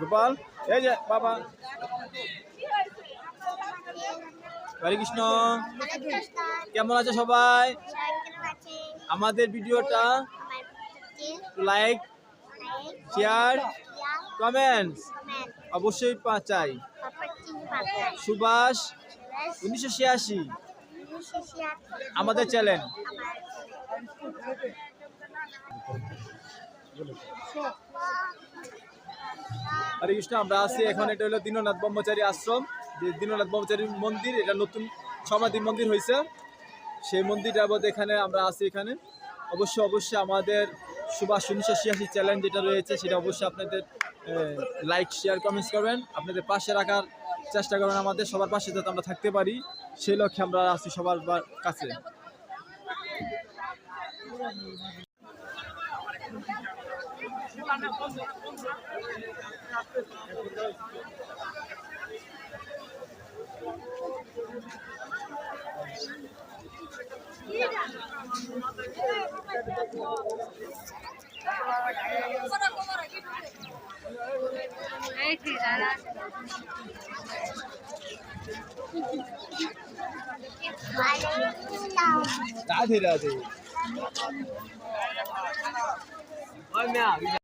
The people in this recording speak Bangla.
গোপাল, এই যে বাবা। হরে কৃষ্ণ কেমন আছে সবাই? আমাদের ভিডিওটা লাইক, শেয়ার, কমেন্টস অবশ্যই চাই। সুভাষ, উনিশশো ছিয়াশি। আমাদের চ্যানেল হরে কৃষ্ণ, আমরা আছি এখন, এটা হলো দীননাথ ব্রহ্মচারী আশ্রম। যে দীননাথ ব্রহ্মচারী মন্দির, এটা নতুন সমাধি মন্দির হয়েছে সেই মন্দিরটা মধ্যে এখানে আমরা আছি এখানে। অবশ্যই অবশ্যই আমাদের সুভাষ উনিশশো ছিয়াশি চ্যালেঞ্জ যেটা রয়েছে, সেটা অবশ্যই আপনাদের লাইক শেয়ার কমেন্টস করবেন। আপনাদের পাশে রাখার চেষ্টা করবেন আমাদের, সবার পাশে যাতে আমরা থাকতে পারি। সেই লক্ষ্যে আমরা আছি সবার কাছে। রাধে রাধে